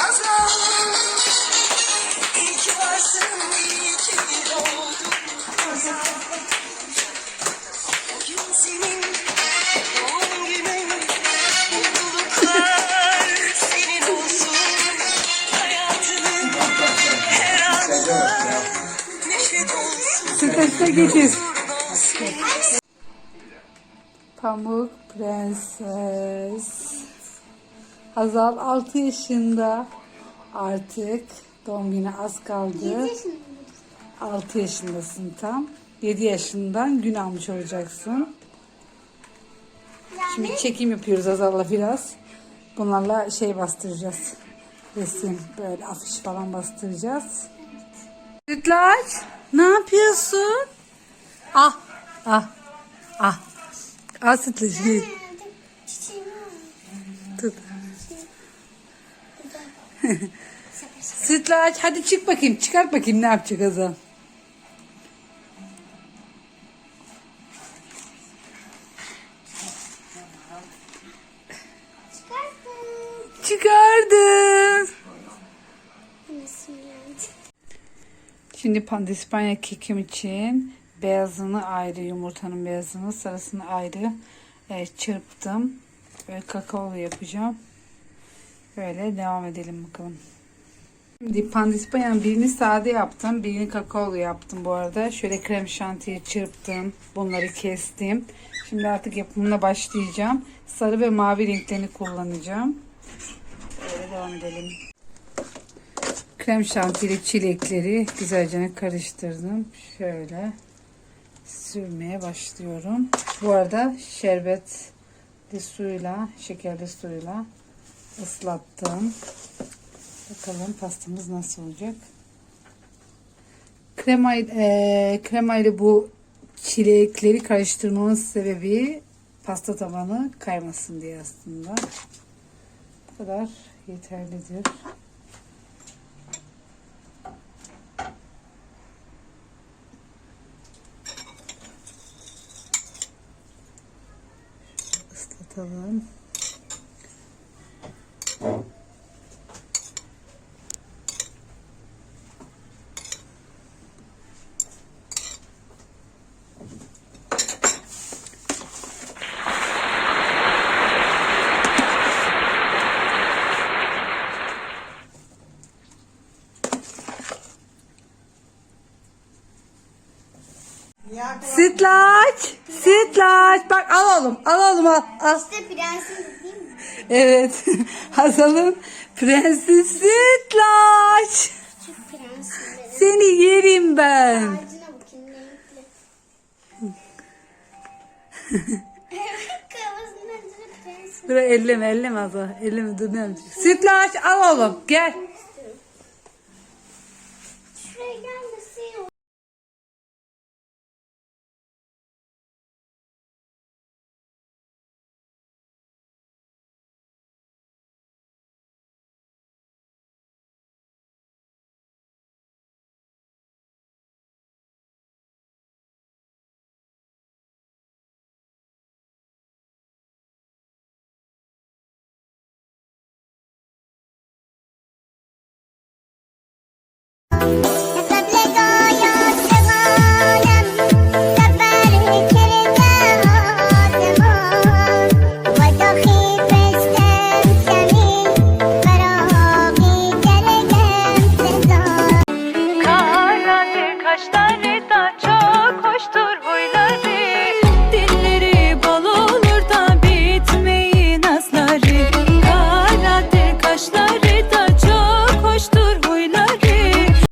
kazan. İyi ki varsın, iyi. Bugün senin doğum günün, mutluluklar senin olsun. Hayatının her anında neşe dolsun. Pamuk Prenses. Hazal 6 yaşında. Artık doğum günü az kaldı. 6 yaşındasın tam. 7 yaşından gün almış olacaksın. Şimdi çekim yapıyoruz Hazal'la biraz. Bunlarla şey bastıracağız. Resim böyle afiş falan bastıracağız. Sütlaç ne yapıyorsun? Ah ah ah. Al sütlaç gel. Tut. Sütlaç hadi çık bakayım çıkart bakayım ne yapacak. Nasıl yani? Şimdi pandispanya kekim için beyazını ayrı, yumurtanın beyazını, sarısını ayrı e, çırptım. Böyle kakaolu yapacağım. Böyle devam edelim bakalım. Şimdi pandispanyanın birini sade yaptım. Birini kakaolu yaptım bu arada. Şöyle krem şantiyi çırptım. Bunları kestim. Şimdi artık yapımına başlayacağım. Sarı ve mavi renklerini kullanacağım. Böyle devam edelim. Krem şantili çilekleri güzelce karıştırdım. Şöyle sürmeye başlıyorum. Bu arada şerbetli suyla, şekerli suyla ıslattım. Bakalım pastamız nasıl olacak. Krema, e, krema ile bu çilekleri karıştırmamın sebebi pasta tabanı kaymasın diye aslında. Bu kadar yeterlidir. ıslatalım. Sütlaç, sütlaç. Bak al oğlum, al oğlum al. al. İşte değil mi? Evet. Hazal'ın prensi Sütlaç. Küçük prensim benim. Seni yerim ben. Ağacına bakayım renkli. Kafasının önünde prensim. Dur elleme elleme Hazal. Elleme dur ne yapacak? Sütlaç al oğlum gel. Şuraya gel